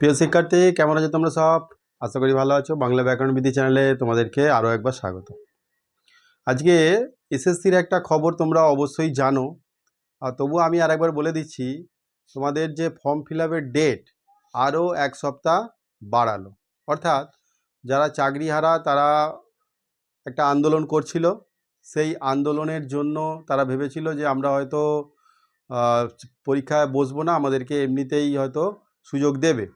প্রিয় শিক্ষার্থী, কেমন আছো তোমরা সব? আশা করি ভালো আছো। বাংলা ব্যাকরণ বিধি চ্যানেলে তোমাদেরকে আরও একবার স্বাগত। আজকে এসএসসির একটা খবর তোমরা অবশ্যই জানো। আর তবু আমি আরেকবার বলে দিচ্ছি, তোমাদের যে ফর্ম ফিল আপের ডেট আরও এক সপ্তাহ বাড়ালো। অর্থাৎ যারা চাকরিহারা, তারা একটা আন্দোলন করছিল। সেই আন্দোলনের জন্য তারা ভেবেছিল যে আমরা হয়তো পরীক্ষায় বসবো না, আমাদেরকে এমনিতেই হয়তো সুযোগ দেবে।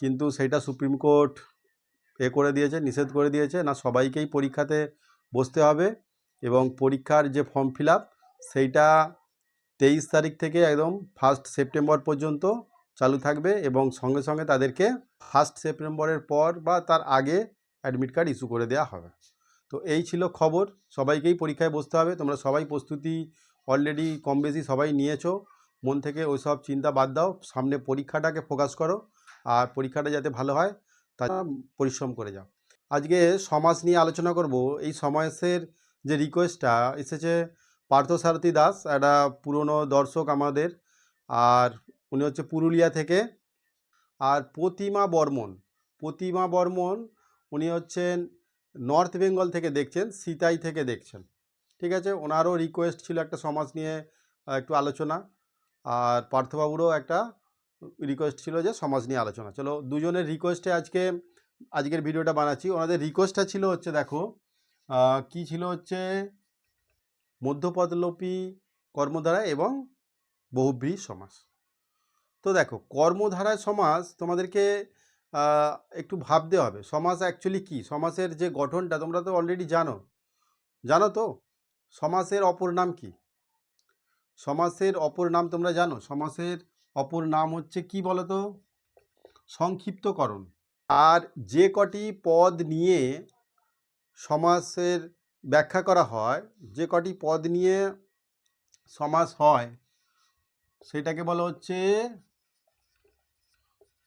কিন্তু সেটা সুপ্রিম কোর্ট এ করে দিয়েছে, নিষেধ করে দিয়েছে, না সবাইকেই পরীক্ষাতে বসতে হবে এবং পরীক্ষার যে ফর্ম ফিল সেইটা তেইশ তারিখ থেকে একদম ফার্স্ট সেপ্টেম্বর পর্যন্ত চালু থাকবে এবং সঙ্গে সঙ্গে তাদেরকে ফার্স্ট সেপ্টেম্বরের পর বা তার আগে অ্যাডমিট কার্ড ইস্যু করে দেওয়া হবে। তো এই ছিল খবর, সবাইকেই পরীক্ষায় বসতে হবে, তোমরা সবাই প্রস্তুতি অলরেডি কম বেশি সবাই নিয়েছো, মন থেকে ওই সব চিন্তা বাদ দাও, সামনে পরীক্ষাটাকে ফোকাস করো। আর পরীক্ষাটা যাতে ভালো হয়, তা পরিশ্রম করে যাও। আজকে সমাজ নিয়ে আলোচনা করব। এই সমাজের যে রিকোয়েস্টটা এসেছে পার্থসারথী দাস, একটা পুরনো দর্শক আমাদের, আর উনি হচ্ছে পুরুলিয়া থেকে। আর প্রতিমা বর্মন প্রতিমা বর্মন উনি হচ্ছেন নর্থ বেঙ্গল থেকে দেখছেন সিতাই থেকে দেখছেন। ঠিক আছে? ওনারও রিকোয়েস্ট ছিল একটা সমাজ নিয়ে একটু আলোচনা। আর পার্থবাবুরও একটা রিকোয়েস্ট ছিল যে সমাজ নিয়ে আলোচনা। চলো দুজনের রিকোয়েস্টে আজকে, আজকের ভিডিওটা বানাচ্ছি। ওনাদের রিকোয়েস্টটা ছিল হচ্ছে দেখো কি ছিল হচ্ছে? মধ্যপদলোপী কর্মধারা এবং বহুব্রী সমাস। তো দেখো কর্মধারায় সমাজ তোমাদেরকে একটু ভাবতে হবে। সমাজ অ্যাকচুয়ালি কি? সমাসের যে গঠনটা তোমরা তো অলরেডি জানো। জানো তো? সমাসের অপর নাম কি? সমাসের অপর নাম তোমরা জানো? সমাসের অপর নাম হচ্ছে কি বলো তো সংক্ষিপ্তকরণ। আর যে কটি পদ নিয়ে সমাসের ব্যাখ্যা করা হয়, যে কটি পদ নিয়ে সমাস হয়, সেটাকে বলা হচ্ছে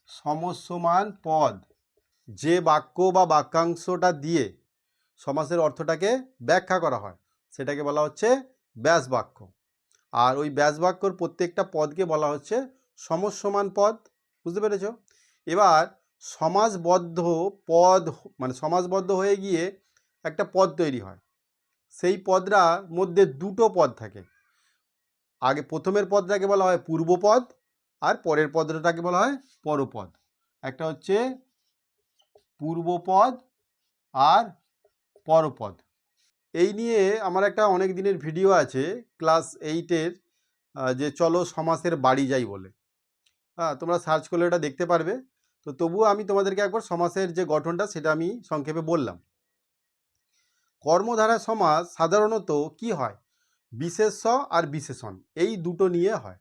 সমস্যমান পদ। যে বাক্য বা বাক্যাংশটা দিয়ে সমাসের অর্থটাকে ব্যাখ্যা করা হয়, সেটাকে বলা হচ্ছে ব্যাস বাক্য আর ওই ব্যাস বাক্যর প্রত্যেকটা পদকে বলা হচ্ছে সমস্যমান পদ, বুঝতে পেরেছ? এবার সমাজবদ্ধ পদ মানে সমাজবদ্ধ হয়ে গিয়ে একটা পদ তৈরি হয়। সেই পদটার মধ্যে দুটো পদ থাকে। আগে প্রথমের পদটাকে বলা হয় পূর্বপদ, আর পরের পদটাকে বলা হয় পরপদ। একটা হচ্ছে পূর্বপদ আর পরপদ। এই নিয়ে আমার একটা অনেক দিনের ভিডিও আছে, ক্লাস এইটের যে চলো সমাসের বাড়ি যাই বলে। হ্যাঁ তোমরা সার্চ করলে এটা দেখতে পারবে। তো তবুও আমি তোমাদেরকে একবার সমাসের যে গঠনটা, সেটা আমি সংক্ষেপে বললাম। কর্মধারা সমাজ সাধারণত কি হয়? বিশেষ্য আর বিশেষণ, এই দুটো নিয়ে হয়।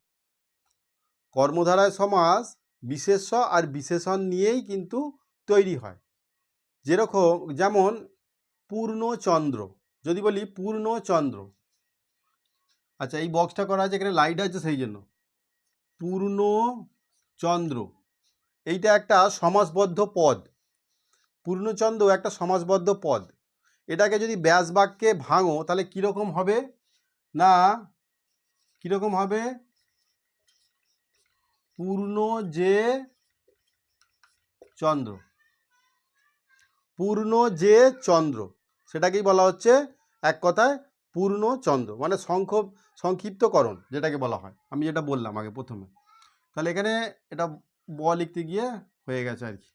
কর্মধারায় সমাস বিশেষ্য আর বিশেষণ নিয়েই কিন্তু তৈরি হয়। যেরকম, যেমন পূর্ণচন্দ্র যদি বলি পূর্ণচন্দ্র আচ্ছা এই বক্সটা করা আছে, এখানে লাইট আছে সেই জন্য। পূর্ণচন্দ্র এইটা একটা সমাসবদ্ধ পদ। পূর্ণচন্দ্র একটা সমাসবদ্ধ পদ। এটাকে যদি ব্যাস বাক্যে ভাঙো, তাহলে কীরকম হবে? না, কীরকম হবে? পূর্ণ যে চন্দ্র। পূর্ণ যে চন্দ্র। সেটাকেই বলা হচ্ছে এক কথায় পূর্ণ চন্দ্র মানে সংক্ষেপ সংক্ষিপ্তকরণ, যেটাকে বলা হয়। আমি যেটা বললাম আগে প্রথমে। তাহলে এখানে এটা ব লিখতে গিয়ে হয়ে গেছে আর কি।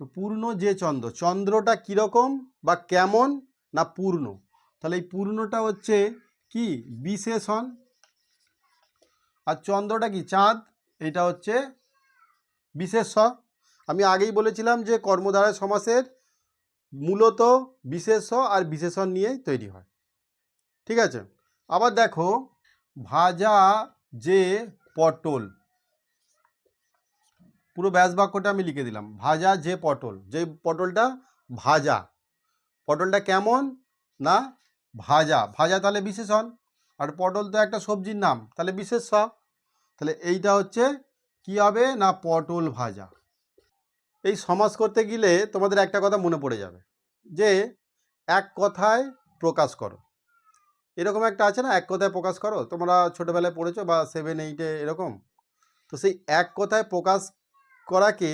তো পূর্ণ যে চন্দ্র, চন্দ্রটা কীরকম বা কেমন না পূর্ণ? তাহলে এই পূর্ণটা হচ্ছে কি? বিশেষণ। আর চন্দ্রটা কি? চাঁদ। এটা হচ্ছে বিশেষ্য। আমি আগেই বলেছিলাম যে কর্মধারায় সমাসের মূলত বিশেষ্য আর বিশেষণ নিয়েই তৈরি হয়। ঠিক আছে? আবার দেখো, ভাজা যে পটল পুরো ব্যাস বাক্যটা আমি লিখে দিলাম। ভাজা যে পটল, যে পটলটা ভাজা। পটলটা কেমন? না, ভাজা। ভাজা তাহলে বিশেষণ। আর পটল তো একটা সবজির নাম, তাহলে বিশেষ্য। তাহলে এইটা হচ্ছে কি হবে? না, পটল ভাজা। এই সমাজ করতে গেলে তোমাদের একটা কথা মনে পড়ে যাবে, যে এক কথায় প্রকাশ করো। এরকম একটা আছে না, এক কথায় প্রকাশ করো। তোমরা ছোটোবেলায় পড়েছো বা সেভেন এইটে এরকম? তো সেই এক কথায় প্রকাশ করাকে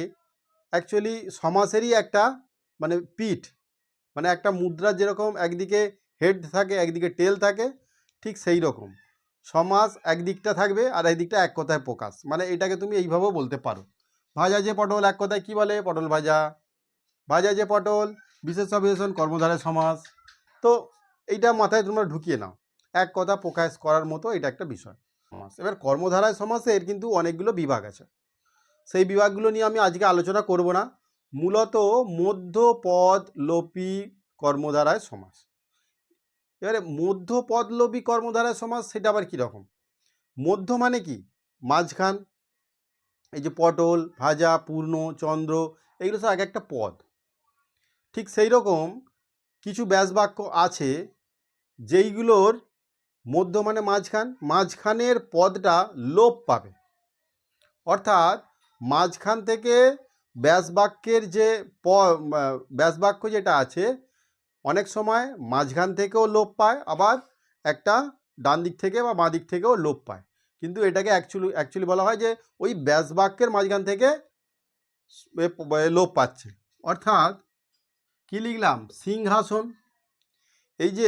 অ্যাকচুয়ালি সমাসেরই একটা মানে পিঠ মানে একটা মুদ্রার যেরকম একদিকে হেড থাকে, একদিকে টেল থাকে, ঠিক সেই রকম সমাস একদিকটা থাকবে আর একদিকটা এক কথায় প্রকাশ। মানে এটাকে তুমি এইভাবেও বলতে পারো। ভাজা যে পটল এক কথায় কি বলে? পটল ভাজা। ভাজা যে পটল বিশেষ বিশেষণ কর্মধারের সমাস। তো এইটা মাথায় তোমরা ঢুকিয়ে নাও। এক কথা প্রকাশ করার মতো এটা একটা বিষয়। সমাস। এবার কর্মধারায় সমাসের কিন্তু অনেকগুলো বিভাগ আছে। সেই বিভাগগুলো নিয়ে আমি আজকে আলোচনা করব না। মূলত মধ্যপদ লোপী কর্মধারায় সমাস। এবারে মধ্যপদ লোপী কর্মধারায় সমাস সেটা আবার কীরকম মধ্য মানে কি? মাঝখান, এই যে পটল, ভাজা, পূর্ণ, চন্দ্র, এগুলো সব এক একটা পদ। ঠিক সেই রকম কিছু ব্যাসবাক্য আছে যেইগুলোর মধ্য মানে মাঝখান, মাঝখানের পদটা লোপ পাবে। অর্থাৎ মাঝখান থেকে ব্যাসবাক্যের যে প ব্যাসবাক্য যেটা আছে, অনেক সময় মাঝখান থেকেও লোপ পায়, আবার একটা ডান দিক থেকে বা বাঁ দিক থেকেও লোপ পায়। কিন্তু এটাকে অ্যাকচুয়ালি অ্যাকচুয়ালি বলা হয় যে ওই ব্যাসবাক্যের মাঝখান থেকে লোপ পাচ্ছে। অর্থাৎ কি লিখলাম? সিংহাসন। এই যে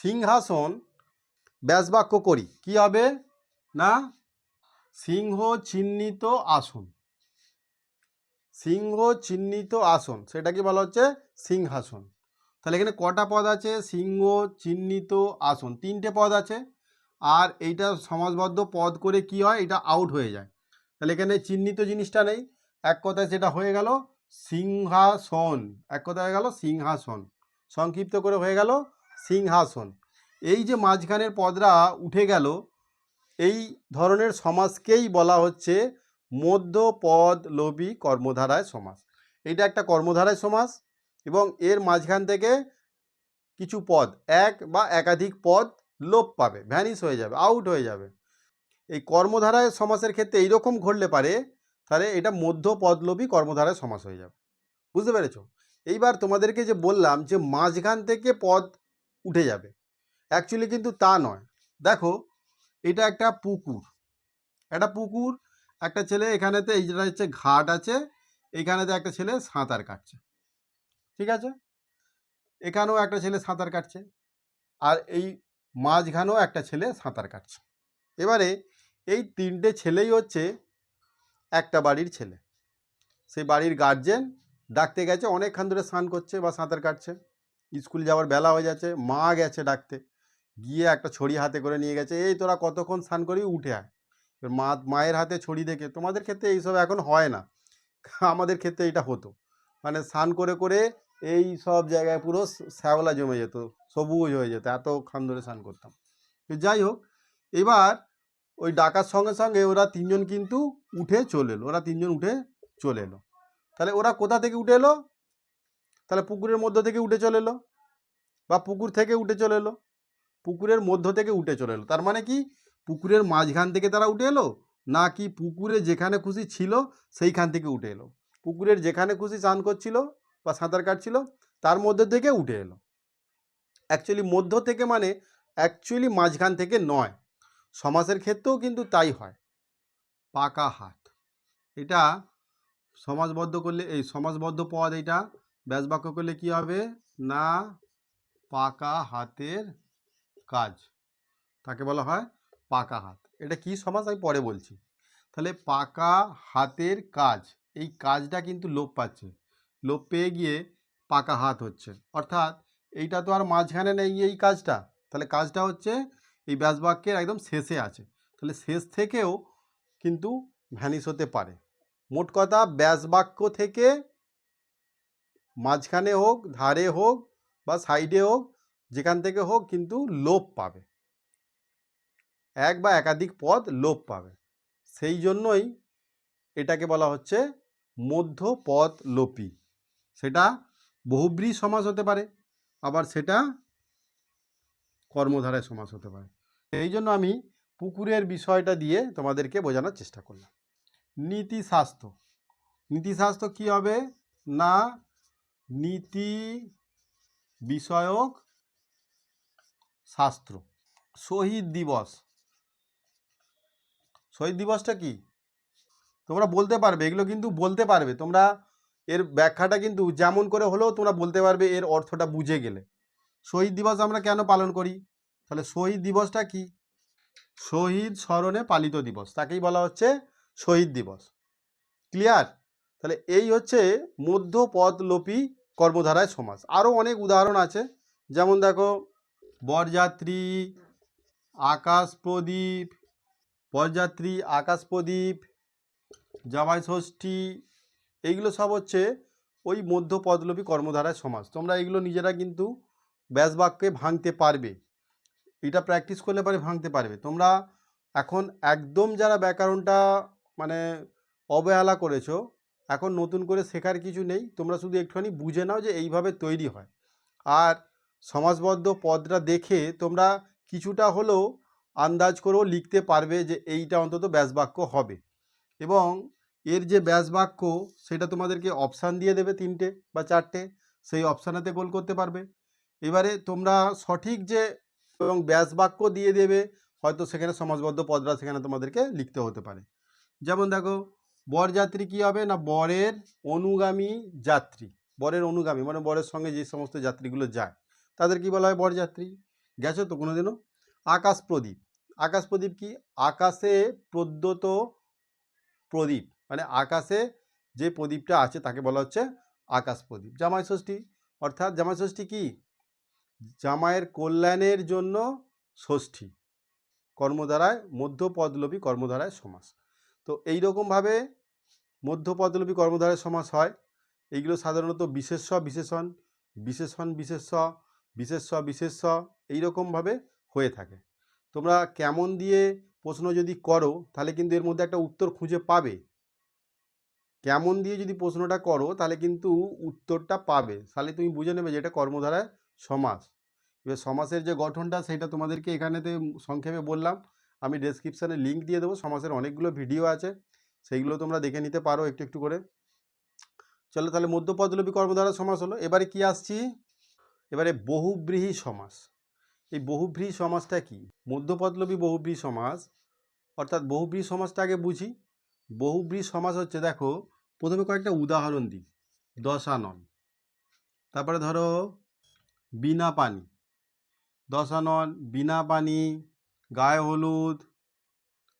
সিংহাসন, ব্যাসবাক্য করি, কি হবে? না? সিংহ চিহ্নিত আসন। সিংহ চিহ্নিত আসন সেটা কি বলা হচ্ছে সিংহাসন। তাহলে এখানে কটা পদ আছে? সিংহ চিহ্নিত আসন, তিনটে পদ আছে। আর এইটা সমাজবদ্ধ পদ করে কি হয়? এটা আউট হয়ে যায়। তাহলে এখানে চিহ্নিত জিনিসটা নেই। এক কথায় সেটা হয়ে গেল সিংহাসন। এক কথায় হয়ে গেল সিংহাসন। সংক্ষিপ্ত করে হয়ে গেল সিংহাসন। এই যে মাঝখানের পদরা উঠে গেল, এই ধরনের সমাজকেই বলা হচ্ছে মধ্যপদ লোভী কর্মধারায় সমাস। এটা একটা কর্মধারায় সমাস এবং এর মাঝখান থেকে কিছু পদ, এক বা একাধিক পদ লোপ পাবে ভ্যানিশ হয়ে যাবে আউট হয়ে যাবে। এই কর্মধারায় সমাসের ক্ষেত্রে এইরকম ঘটলে পারে, তাহলে এটা মধ্য পদলোভী কর্মধারায় সমাস হয়ে যাবে। বুঝতে পেরেছ? এইবার তোমাদেরকে যে বললাম যে মাঝখান থেকে পদ উঠে যাবে অ্যাকচুয়ালি কিন্তু তা নয়। দেখো, এটা একটা পুকুর একটা পুকুর একটা ছেলে এখানেতে এই যেটা হচ্ছে ঘাট আছে এইখানেতে একটা ছেলে সাঁতার কাটছে। ঠিক আছে? এখানেও একটা ছেলে সাঁতার কাটছে আর এই মাঝখানেও একটা ছেলে সাঁতার কাটছে। এবারে এই তিনটে ছেলেই হচ্ছে একটা বাড়ির ছেলে। সেই বাড়ির গার্জেন ডাকতে গেছে, অনেকক্ষণ ধরে স্নান করছে বা সাঁতার কাটছে। স্কুল যাওয়ার বেলা হয়ে যাচ্ছে, মা গেছে ডাকতে। গিয়ে একটা ছড়ি হাতে করে নিয়ে গেছে, এই তোরা কতক্ষণ স্নান করবি উঠে আয়। মা, মায়ের হাতে ছড়ি দেখে, তোমাদের ক্ষেত্রে এইসব এখন হয় না। আমাদের ক্ষেত্রে এটা হতো। মানে স্নান করে করে এই সব জায়গায় পুরো শ্যাওলা জমে যেত, সবুজ হয়ে যেত এত এতক্ষণ ধরে স্নান করতাম। তো যাই হোক, এবার ওই ডাকার সঙ্গে সঙ্গে ওরা তিনজন কিন্তু উঠে চলে এলো, ওরা তিনজন উঠে চলে এলো। তাহলে ওরা কোথা থেকে উঠে এলো? তাহলে পুকুরের মধ্য থেকে উঠে চলে এলো, বা পুকুর থেকে উঠে চলে এলো? পুকুরের মধ্য থেকে উঠে চলে এলো, তার মানে কি? পুকুরের মাঝখান থেকে তারা উঠে এলো? না কি পুকুরে যেখানে খুশি ছিল, সেইখান থেকে উঠে এলো? পুকুরের যেখানে খুশি স্নান করছিল বা সাঁতার কাটছিল, তার মধ্যে থেকে উঠে এলো। অ্যাকচুয়ালি মধ্য থেকে মানে অ্যাকচুয়ালি মাঝখান থেকে নয়। সমাসের ক্ষেত্রেও কিন্তু তাই হয়। পাকা হাত। এটা সমাজবদ্ধ করলে, এই সমাজবদ্ধ পদ এটা ব্যাসবাক্য করলে কি হবে? না, পাকা হাতের কাজ। তাকে বলা হয় পাকা হাত। এটা কি সমাজ? আমি পরে বলছি। তাহলে পাকা হাতের কাজ, এই কাজটা কিন্তু লোপ পাচ্ছে। লোপ পেয়ে গিয়ে পাকা হাত হচ্ছে। অর্থাৎ এইটা তো আর মাঝখানে নেই এই কাজটা। তাহলে কাজটা হচ্ছে এই ব্যাসবাক্যের একদম শেষে আছে। তাহলে শেষ থেকেও কিন্তু ভ্যানিশ হতে পারে। মোট কথা ব্যাসবাক্য থেকে মাঝখানে হোক, ধারে হোক বা সাইডে হোক, যেখান থেকে হোক কিন্তু লোপ পাবে। এক বা একাধিক পদ লোপ পাবে। সেই জন্যই এটাকে বলা হচ্ছে মধ্য পদ লোপী। সেটা বহুব্রী সমাস হতে পারে, আবার সেটা কর্মধারায় সমাস হতে পারে। এই জন্য আমি পুকুরের বিষয়টা দিয়ে তোমাদেরকে বোঝানোর চেষ্টা করলাম। নীতিশাস্ত্র নীতিশাস্ত্র কি হবে? না, নীতি বিষয়ক শাস্ত্র। শহীদ দিবস। শহীদ দিবসটা কি? তোমরা বলতে পারবে, এগুলো কিন্তু বলতে পারবে। তোমরা এর ব্যাখ্যাটা কিন্তু যেমন করে হলেও তোমরা বলতে পারবে, এর অর্থটা বুঝে গেলে। শহীদ দিবস আমরা কেন পালন করি? তাহলে শহীদ দিবসটা কি? শহীদ স্মরণে পালিত দিবস, তাকেই বলা হচ্ছে শহীদ দিবস। ক্লিয়ার তাহলে এই হচ্ছে মধ্যপদলোপী কর্মধারায় সমাজ। আরও অনেক উদাহরণ আছে। যেমন দেখো, বরযাত্রী, আকাশ প্রদীপ বরযাত্রী আকাশ প্রদীপ, জামাই ষষ্ঠী, এইগুলো সব হচ্ছে ওই মধ্যপদলোপী কর্মধারায় সমাজ। তোমরা এগুলো নিজেরা কিন্তু ব্যাস বাক্যে ভাঙতে পারবে। এটা প্র্যাকটিস করলে পরে ভাঙতে পারবে। তোমরা এখন একদম যারা ব্যাকরণটা মানে অবহেলা করেছ, এখন নতুন করে শেখার কিছু নেই। তোমরা শুধু একটুখানি বুঝে নাও যে এইভাবে তৈরি হয়। আর সমাজবদ্ধ পদটা দেখে তোমরা কিছুটা হলেও আন্দাজ করেও লিখতে পারবে যে এইটা অন্তত ব্যাসবাক্য হবে। এবং এর যে ব্যাসবাক্য, সেটা তোমাদেরকে অপশান দিয়ে দেবে তিনটে বা চারটে, সেই অপশানেতে গোল করতে পারবে। এবারে তোমরা সঠিক যে এবং ব্যাসবাক্য দিয়ে দেবে, হয়তো সেখানে সমাজবদ্ধ পদরা সেখানে তোমাদেরকে লিখতে হতে পারে। যেমন দেখো বরযাত্রী কী হবে না বরের অনুগামী যাত্রী? বরের অনুগামী মানে বরের সঙ্গে যে সমস্ত যাত্রীগুলো যায়, তাদের কি বলা হয় বরযাত্রী গেছো তো কোনোদিনও? আকাশ প্রদীপ। আকাশ প্রদীপ কি? আকাশে প্রদ্যত প্রদীপ। মানে আকাশে যে প্রদীপটা আছে তাকে বলা হচ্ছে আকাশ প্রদীপ। জামাই ষষ্ঠী, অর্থাৎ জামাই ষষ্ঠী কি? জামাইয়ের কল্যাণের জন্য ষষ্ঠী। কর্মধারায় মধ্যপদলোপী কর্মধারায় সমাস। তো এই রকমভাবে মধ্যপদলোপী কর্মধারায় সমাস হয়। এইগুলো সাধারণত বিশেষ্য, বিশেষণ বিশেষণ, বিশেষ্য বিশেষ্য বিশেষ্য এইরকমভাবে হয়ে থাকে। তোমরা কেমন দিয়ে প্রশ্ন যদি করো, তাহলে কিন্তু এর মধ্যে একটা উত্তর খুঁজে পাবে। কেমন দিয়ে যদি প্রশ্নটা করো, তাহলে কিন্তু উত্তরটা পাবে। তাহলে তুমি বুঝে নেবে যে এটা কর্মধারায় সমাস। এবার সমাসের যে গঠনটা, সেটা তোমাদেরকে এখানেতে সংক্ষেপে বললাম। আমি ডেসক্রিপশানে লিঙ্ক দিয়ে দেবো। সমাসের অনেকগুলো ভিডিও আছে। সেইগুলো তোমরা দেখে নিতে পারো একটু একটু করে। চলো তাহলে মধ্যপদলোপী কর্মধারা সমাস হলো। এবারে কি আসছি? এবারে বহুব্রীহি সমাস। এই বহুব্রীহি সমাজটা কি? মধ্যপদলোপী বহুব্রীহি সমাজ, অর্থাৎ বহুব্রীহি সমাসটা আগে বুঝি। বহুব্রীহি সমাজ হচ্ছে, দেখো, প্রথমে কয়েকটা উদাহরণ দিই। দশানন। তারপরে ধরো বিনা পানি দশানন বিনা পানি গায়ে হলুদ,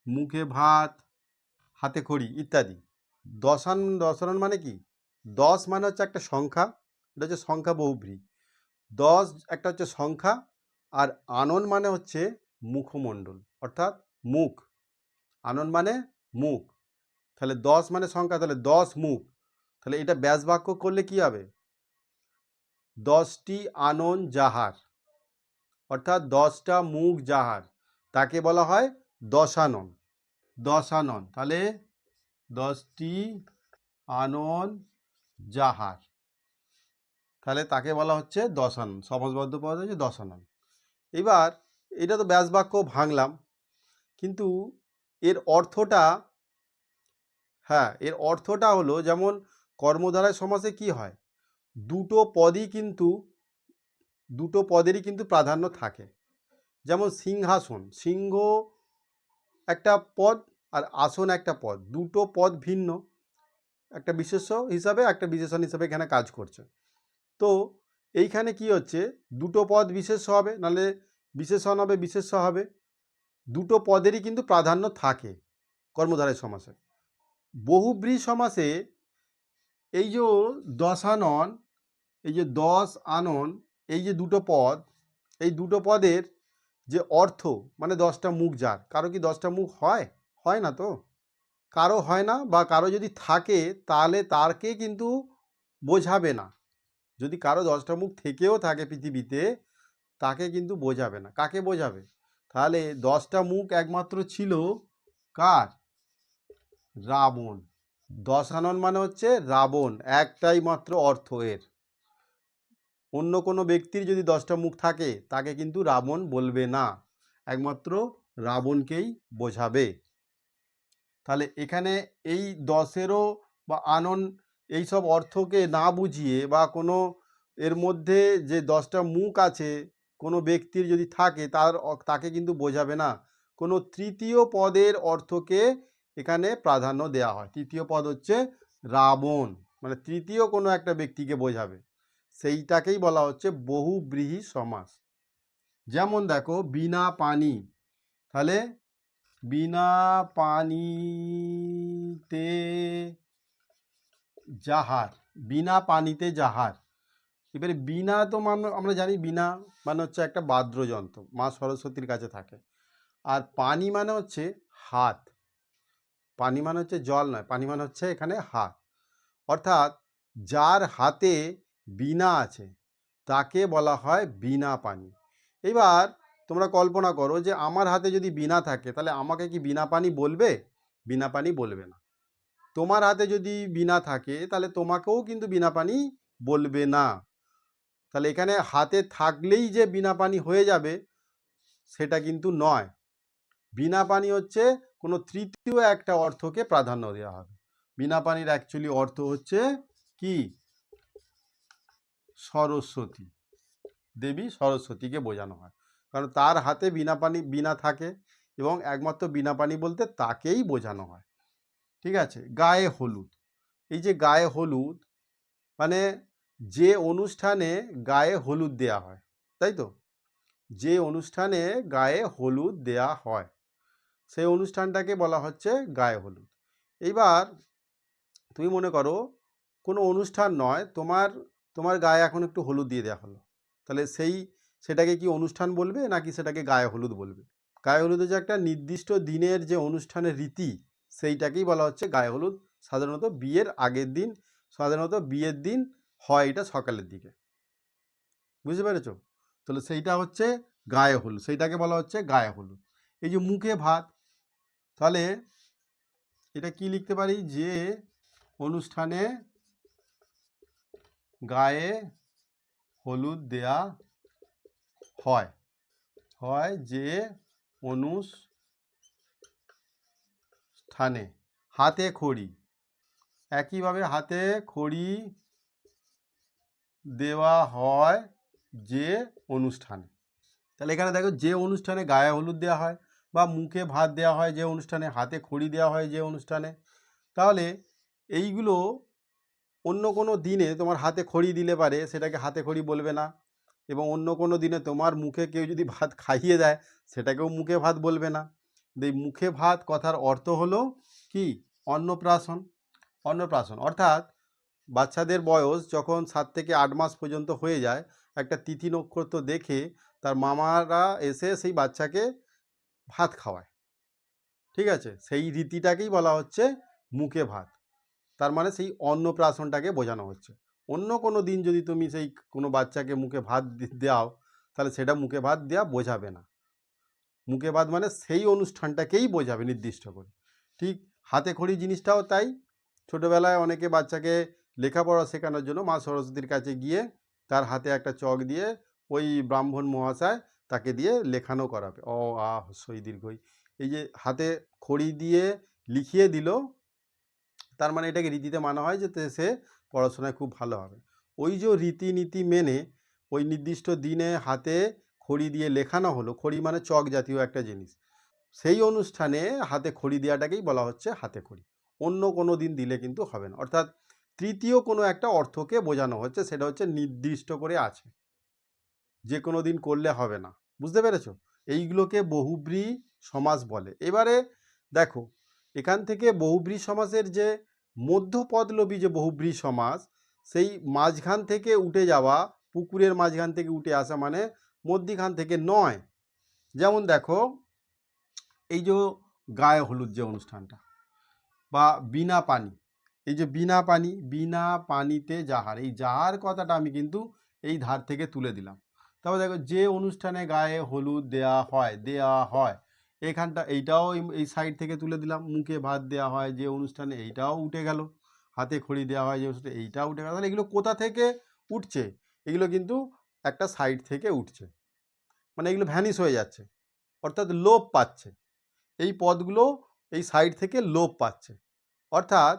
মুখে ভাত, হাতে খড়ি ইত্যাদি। দশান, দশানন মানে কি? দশ মানে হচ্ছে একটা সংখ্যা, এটা হচ্ছে সংখ্যা বহুব্রী। দশ একটা হচ্ছে সংখ্যা আর আনন মানে হচ্ছে মুখমণ্ডল, অর্থাৎ মুখ। আনন মানে মুখ। তাহলে দশ মানে সংখ্যা, তাহলে দশ মুখ। তাহলে এটা ব্যাস বাক্য করলে কি হবে? দশটি আনন জাহার অর্থাৎ দশটা মুখ জাহার তাকে বলা হয় দশানন। দশানন, তাহলে দশটি আনন জাহার তাহলে তাকে বলা হচ্ছে দশানন। সমাজবদ্ধ পদ হচ্ছে দশানন। এবার এটা তো ব্যাস বাক্য ভাঙলাম। কিন্তু এর অর্থটা হ্যাঁ এর অর্থটা হলো যেমন কর্মধারায় সমাসে কি হয়? দুটো পদই কিন্তু, দুটো পদেরই কিন্তু প্রাধান্য থাকে। যেমন সিংহাসন, সিংহ একটা পদ আর আসন একটা পদ। দুটো পদ ভিন্ন। একটা বিশেষ্য হিসাবে, একটা বিশেষণ হিসাবে এখানে কাজ করছে। তো এইখানে কি হচ্ছে? দুটো পদ বিশেষ হবে, নাহলে বিশেষণ হবে বিশেষ হবে। দুটো পদেরই কিন্তু প্রাধান্য থাকে কর্মধারয় সমাসে। বহুব্রী সমাসে এই যে দশানন, এই যে দশ আনন, এই যে দুটো পদ, এই দুটো পদের যে অর্থ মানে দশটা মুখ যার, কারও কি দশটা মুখ হয়? হয় না তো? কারও হয় না বা কারও যদি থাকে, তাহলে তারকে কিন্তু বোঝাবে না। যদি কারও দশটা মুখ থেকেও থাকে পৃথিবীতে, তাকে কিন্তু বোঝাবে না। কাকে বোঝাবে? তাহলে দশটা মুখ একমাত্র ছিল কার? রাবণ। দশানন মানে হচ্ছে রাবণ, একটাই মাত্র অর্থ এর। অন্য কোনো ব্যক্তির যদি দশটা মুখ থাকে, তাকে কিন্তু রাবণ বলবে না। একমাত্র রাবণকেই বোঝাবে। তাহলে এখানে এই দশেরও বা আনন এইসব অর্থকে না বুঝিয়ে বা কোনো এর মধ্যে যে দশটা মুখ আছে, কোনো ব্যক্তির যদি থাকে তার তাকে কিন্তু বোঝাবে না। কোনো তৃতীয় পদের অর্থকে এখানে প্রাধান্য দেওয়া হয়। তৃতীয় পদ হচ্ছে রাবণ। মানে তৃতীয় কোনো একটা ব্যক্তিকে বোঝাবে। সেইটাকেই বলা হচ্ছে বহুব্রীহি সমাস। যেমন দেখো, বিনা পানি। তাহলে বিনা পানিতে জাহার বিনা পানিতে জাহার এবারে বিনা তো মান, আমরা জানি বিনা মানে হচ্ছে একটা বাদ্যযন্ত্র মা সরস্বতীর কাছে থাকে। আর পানি মানে হচ্ছে হাত। পানি মানে হচ্ছে জল নয়, পানি মানে হচ্ছে এখানে হাত। অর্থাৎ যার হাতে বিনা আছে, তাকে বলা হয় বিনা পানি। এবার তোমরা কল্পনা করো যে আমার হাতে যদি বিনা থাকে, তাহলে আমাকে কি বিনা পানি বলবে? বিনা পানি বলবে না। তোমার হাতে যদি বিনা থাকে, তাহলে তোমাকেও কিন্তু বিনা পানি বলবে না। তাহলে এখানে হাতে থাকলেই যে বিনা পানি হয়ে যাবে, সেটা কিন্তু নয়। বিনা পানি হচ্ছে কোনো তৃতীয় একটা অর্থকে প্রাধান্য দেওয়া হবে। বিনা পানির অ্যাকচুয়ালি অর্থ হচ্ছে কি? সরস্বতী। দেবী সরস্বতীকে বোঝানো হয়। কারণ তার হাতে বিনা পানি বিনা থাকে এবং একমাত্র বিনা পানি বলতে তাকেই বোঝানো হয়। ঠিক আছে? গায়ে হলুদ। এই যে গায়ে হলুদ মানে যে অনুষ্ঠানে গায়ে হলুদ দেয়া হয়, তাই তো? যে অনুষ্ঠানে গায়ে হলুদ দেয়া হয়, সেই অনুষ্ঠানটাকে বলা হচ্ছে গায়ে হলুদ। এইবার তুমি মনে করো, কোনো অনুষ্ঠান নয়, তোমার তোমার গায়ে এখন একটু হলুদ দিয়ে দেওয়া হলো। তাহলে সেই, সেটাকে কি অনুষ্ঠান বলবে, নাকি সেটাকে গায়ে হলুদ বলবে? গায়ে হলুদ যে একটা নির্দিষ্ট দিনের যে অনুষ্ঠানের রীতি সেইটাকেই বলা হচ্ছে গায়ে হলুদ। সাধারণত বিয়ের আগের দিন, সাধারণত বিয়ের দিন হয় এটা সকালের দিকে। বুঝতে পেরেছ? তাহলে সেইটা হচ্ছে গায়ে হলুদ, সেইটাকে বলা হচ্ছে গায়ে হলুদ। এই যে মুখে ভাত, তাহলে এটা কি লিখতে পারি? যে অনুষ্ঠানে গায়ে হলুদ দেয়া হয়। হয় যে অনুষ্ঠানে হাতে খড়ি। একইভাবে হাতে খড়ি দেওয়া হয় যে অনুষ্ঠানে। তাহলে এখানে দেখো যে অনুষ্ঠানে গায়ে হলুদ দেওয়া হয় বা মুখে ভাত দেওয়া হয় যে অনুষ্ঠানে, হাতে খড়ি দেওয়া হয় যে অনুষ্ঠানে। তাহলে এইগুলো অন্য কোনো দিনে তোমার হাতে খড়ি দিলে পারে, সেটাকে হাতে খড়ি বলবে না। এবং অন্য কোনো দিনে তোমার মুখে কেউ যদি ভাত খাইয়ে দেয়, সেটাকেও মুখে ভাত বলবে না। মুখে ভাত কথার অর্থ হলো কি? অন্নপ্রাশন অন্নপ্রাশন। অর্থাৎ বাচ্চাদের বয়স যখন সাত থেকে আট মাস পর্যন্ত হয়ে যায়, একটা তিথি নক্ষত্র দেখে তার মামারা এসে সেই বাচ্চাকে ভাত খাওয়ায়। ঠিক আছে? সেই রীতিটাকেই বলা হচ্ছে মুখে ভাত। তার মানে সেই অন্নপ্রাশনটাকে বোঝানো হচ্ছে। অন্য কোনো দিন যদি তুমি সেই কোনো বাচ্চাকে মুখে ভাত দাও তাহলে সেটা মুখে ভাত দেওয়া বোঝাবে না। মুখে ভাত মানে সেই অনুষ্ঠানটাকেই বোঝাবে নির্দিষ্ট করে। ঠিক হাতে খড়ি জিনিসটাও তাই। ছোটোবেলায় অনেকে বাচ্চাকে লেখাপড়া শেখানোর জন্য মা সরস্বতীর কাছে গিয়ে তার হাতে একটা চক দিয়ে ওই ব্রাহ্মণ মহাশয় তাকে দিয়ে লেখানো করাবে। অ, আ হস্যই দীর্ঘই এই যে হাতে খড়ি দিয়ে লিখিয়ে দিল, তার মানে এটাকে রীতিতে মানা হয় যে সে পড়াশোনায় খুব ভালো হবে। ওই যে রীতিনীতি মেনে ওই নির্দিষ্ট দিনে হাতে খড়ি দিয়ে লেখানো হলো, খড়ি মানে চক জাতীয় একটা জিনিস। সেই অনুষ্ঠানে হাতে খড়ি দেওয়াটাকেই বলা হচ্ছে হাতে খড়ি। অন্য কোনো দিন দিলে কিন্তু হবে না। অর্থাৎ তৃতীয় কোনো একটা অর্থকে বোঝানো হচ্ছে, সেটা হচ্ছে নির্দিষ্ট করে আছে। যে কোনো দিন করলে হবে না। বুঝতে পেরেছ? এইগুলোকে বহুব্রী সমাস বলে। এবারে দেখো, এখান থেকে বহুব্রী সমাসের যে মধ্যপদলোপী যে বহুব্রী সমাস, সেই মাঝখান থেকে উঠে যাওয়া, পুকুরের মাঝখান থেকে উঠে আসা মানে মধ্যিখান থেকে নয়। যেমন দেখো, এই যে গায়ে হলুদ যে অনুষ্ঠানটা বা বিনা পানি, এই যে বিনা পানি, বিনা পানিতে জাহার এই জাহার কথাটা আমি কিন্তু এই ধার থেকে তুলে দিলাম। তারপর দেখো, যে অনুষ্ঠানে গায়ে হলুদ দেয়া হয় দেয়া হয়, এখানটা এইটাও এই- সাইড থেকে তুলে দিলাম। মুখে ভাত দেওয়া হয় যে অনুষ্ঠানে, এইটাও উঠে গেল। হাতে খড়ি দেওয়া হয় যে অনুষ্ঠানে, এইটাও উঠে গেল। তাহলে এগুলো কোথা থেকে উঠছে? এগুলো কিন্তু একটা সাইড থেকে উঠছে। মানে এগুলো ভ্যানিশ হয়ে যাচ্ছে। অর্থাৎ লোপ পাচ্ছে। এই পদগুলো এই সাইড থেকে লোপ পাচ্ছে। অর্থাৎ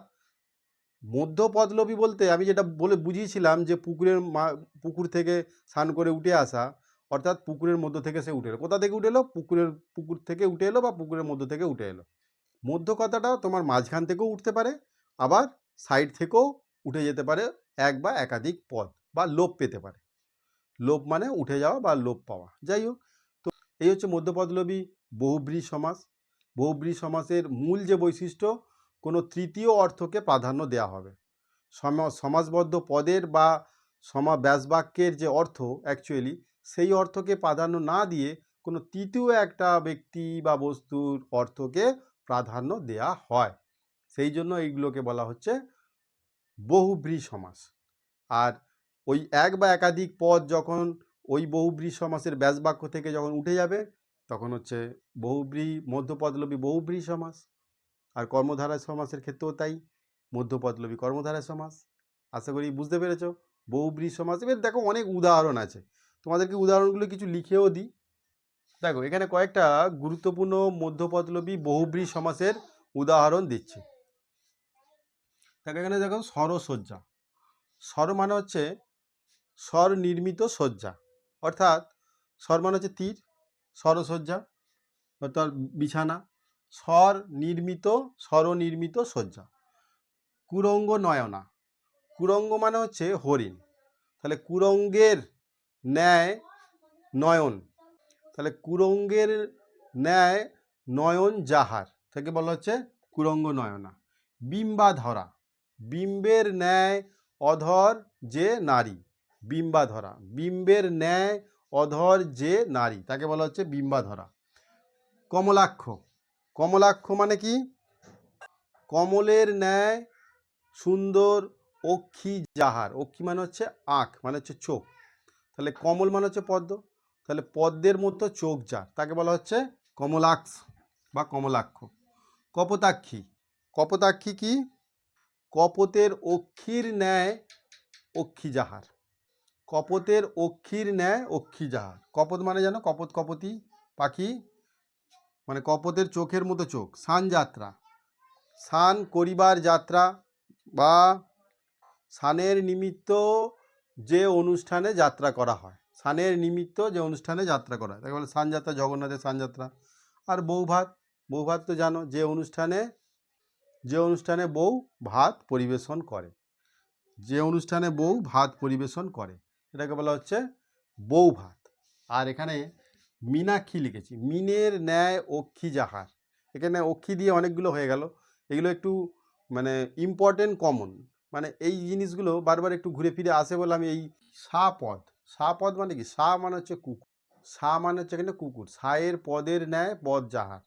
মধ্যপদলোপী বলতে আমি যেটা বলে বুঝিয়েছিলাম যে পুকুরের পুকুর থেকে স্নান করে উঠে আসা, অর্থাৎ পুকুরের মধ্য থেকে সে উঠে এলো। কোথা থেকে উঠে এলো? পুকুরের, পুকুর থেকে উঠে এলো বা পুকুরের মধ্য থেকে উঠে এলো। মধ্য কথাটা তোমার মাঝখান থেকেও উঠতে পারে, আবার সাইড থেকেও উঠে যেতে পারে এক বা একাধিক পদ বা লোপ পেতে পারে। লোপ মানে উঠে যাওয়া বা লোপ পাওয়া। যাই হোক, তো এই হচ্ছে মধ্যপদলোপী বহুব্রী সমাস। বহুব্রী সমাসের মূল যে বৈশিষ্ট্য, কোনো তৃতীয় অর্থকে প্রাধান্য দেওয়া হবে। সম- সমাসবদ্ধ পদের বা সমা ব্যাসবাক্যের যে অর্থ অ্যাকচুয়ালি সেই অর্থকে প্রাধান্য না দিয়ে কোনো তৃতীয় একটা ব্যক্তি বা বস্তুর অর্থকে প্রাধান্য দেয়া হয়। সেই জন্য এইগুলোকে বলা হচ্ছে বহুব্রী সমাস। আর ওই এক বা একাধিক পদ যখন ওই বহুব্রী সমাসের ব্যাসবাক্য থেকে যখন উঠে যাবে, তখন হচ্ছে বহুব্রী, মধ্যপদলোপী বহুব্রী সমাস আর কর্মধারা সমাসের ক্ষেত্রেও তাই, মধ্যপদলোপী কর্মধারা সমাস আশা করি বুঝতে পেরেছ? বহুব্রী সমাস এবার দেখো অনেক উদাহরণ আছে। তোমাদেরকে উদাহরণগুলো কিছু লিখেও দিই। দেখো, এখানে কয়েকটা গুরুত্বপূর্ণ মধ্যপদলোপী বহুব্রী সমাসের উদাহরণ দিচ্ছে। দেখো, এখানে দেখো স্বরসজ্জা স্বর মানে হচ্ছে স্বর নির্মিত সজ্জা অর্থাৎ স্বর মানে হচ্ছে তীর স্বরসজ্জা অর্থাৎ বিছানা স্বর নির্মিত স্বরনির্মিত সজ্জা কুরঙ্গ নয়না কুরঙ্গ মানে হচ্ছে হরিণ। তাহলে কুরঙ্গের ন্যায় নয়ন। তাহলে কুরঙ্গের ন্যায় নয়ন যাহার থেকে বলা হচ্ছে কুরঙ্গ নয়না বিম্বা ধরা বিম্বের ন্যায় অধর যে নারী। বিম্বা ধরা বিম্বের ন্যায় অধর যে নারী, তাকে বলা হচ্ছে বিম্বা ধরা কমলাক্ষ। কমলাক্ষ মানে কি? কমলের ন্যায় সুন্দর অক্ষি যাহার। অক্ষি মানে হচ্ছে আঁখ মানে হচ্ছে চোখ। তাহলে কমল মানে হচ্ছে পদ্ম। তাহলে পদ্মের মতো চোখ যার, তাকে বলা হচ্ছে কমলাক্ষ বা কমলাক্ষ। কপোতাক্ষী। কপোতাক্ষী কি? কপতের অক্ষির ন্যায় অক্ষি যাহার। কপতের অক্ষির ন্যায় অক্ষি যাহার কপত মানে জানো? কপত, কপতি, পাখি মানে কপতের চোখের মতো চোখ। সান যাত্রা। সান করিবার যাত্রা বা সানের নিমিত্ত যে অনুষ্ঠানে যাত্রা করা হয়। সানের নিমিত্ত যে অনুষ্ঠানে যাত্রা করা হয়। তাকে বলে সান যাত্রা, জগন্নাথের সান যাত্রা। আর বউ ভাত। বউ ভাত তো জানো, যে অনুষ্ঠানে যে অনুষ্ঠানে বউ ভাত পরিবেশন করে। যে অনুষ্ঠানে বউ ভাত পরিবেশন করে। এটাকে বলা হচ্ছে বউ ভাত আর এখানে মিনাক্ষী লিখেছি? মিনের ন্যায় অক্ষী যাহার। এখানে অক্ষী দিয়ে অনেকগুলো হয়ে গেল। এগুলো একটু মানে ইম্পর্টেন্ট কমন মানে এই জিনিসগুলো বারবার একটু ঘুরে ফিরে আসে বলে আমি এই সা পদ। সা পদ মানে কি? সা মানে হচ্ছে কুকুর। সা মানে হচ্ছে এখানে কুকুর। সায়ের পদের ন্যায় পদ যাহার।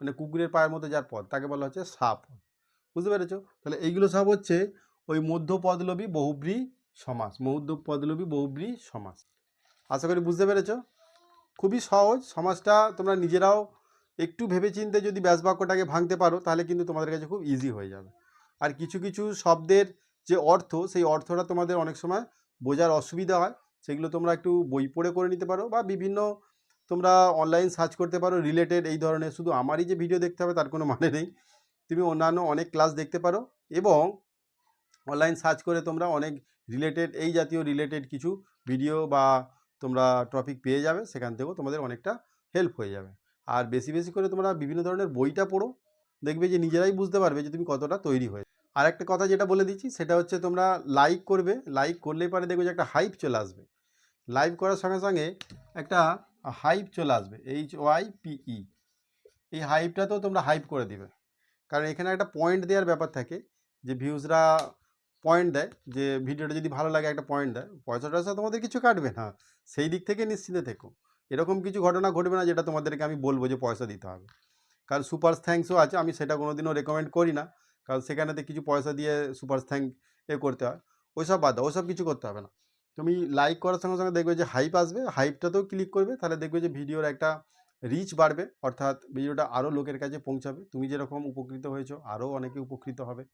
মানে কুকুরের পায়ের মতো যার পদ, তাকে বলা হচ্ছে সা পদ। বুঝতে পেরেছ? তাহলে এইগুলো সব হচ্ছে ওই মধ্য পদলবী বহুব্রী সমাস মধ্য পদলবী বহুব্রী সমাস। আশা করি বুঝতে পেরেছ? খুবই সহজ। সমাজটা তোমরা নিজেরাও একটু ভেবেচিন্তে যদি ব্যাসবাক্যটাকে ভাঙতে পারো, তাহলে কিন্তু তোমাদের কাছে খুব ইজি হয়ে যাবে। আর কিছু কিছু শব্দের যে অর্থ, সেই অর্থটা তোমাদের অনেক সময় বোঝার অসুবিধা হয়। সেগুলো তোমরা একটু বই পড়ে করে নিতে পারো বা বিভিন্ন তোমরা অনলাইন সার্চ করতে পারো রিলেটেড এই ধরনের। শুধু আমারই যে ভিডিও দেখতে হবে, তার কোনো মানে নেই। তুমি অন্যান্য অনেক ক্লাস দেখতে পারো এবং অনলাইন সার্চ করে তোমরা অনেক রিলেটেড এই জাতীয় রিলেটেড কিছু ভিডিও বা তোমরা টপিক পেয়ে যাবে, সেখান থেকেও তোমাদের অনেকটা হেল্প হয়ে যাবে। আর বেশি বেশি করে তোমরা বিভিন্ন ধরনের বইটা পড়ো, দেখবে যে নিজেরাই বুঝতে পারবে যে তুমি কতটা তৈরি হয়ে আর একটা কথা যেটা বলে দিচ্ছি, সেটা হচ্ছে তোমরা লাইক করবে লাইক করলেই পারে দেখবে যে একটা হাইপ চলে আসবে। লাইভ করার সঙ্গে সঙ্গে একটা হাইপ চলে আসবে এইচ ওয়াই পিই এই হাইপটাতেও তোমরা হাইপ করে দিবে। কারণ এখানে একটা পয়েন্ট দেওয়ার ব্যাপার থাকে যে ভিউজরা পয়েন্ট দেয় যে, ভিডিওটা যদি ভালো লাগে একটা পয়েন্ট দেয় পয়সা টয়সা তোমাদের কিছু কাটবে না। সেই দিক থেকে নিশ্চিন্তে থেকো। এরকম কিছু ঘটনা ঘটবে না যেটা তোমাদেরকে আমি বলব যে পয়সা দিতে হবে। কারণ সুপার থ্যাঙ্কসও আছে, আমি সেটা কোনোদিনও রেকমেন্ড করি না। কারণ সেখানেতে কিছু পয়সা দিয়ে সুপার থ্যাঙ্ক এ করতে হয়। ওইসব বাদ দাও, ওইসব কিছু করতে হবে না। তুমি লাইক করার সঙ্গে সঙ্গে দেখবে যে হাইপ আসবে হাইপটাতেও ক্লিক করবে, তাহলে দেখবে যে ভিডিওর একটা রিচ বাড়বে। অর্থাৎ ভিডিওটা আরও লোকের কাছে পৌঁছাবে। তুমি যেরকম উপকৃত হয়েছো আরও অনেকে উপকৃত হবে।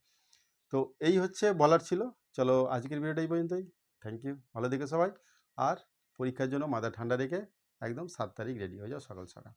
তো এই হচ্ছে বলার ছিল। চলো আজকের ভিডিওটা এই পর্যন্তই। থ্যাংক ইউ ভালো দেখে সবাই। আর পরীক্ষার জন্য মাথা ঠান্ডা রেখে একদম সাত তারিখ রেডি হয়ে যাও সকাল সকাল।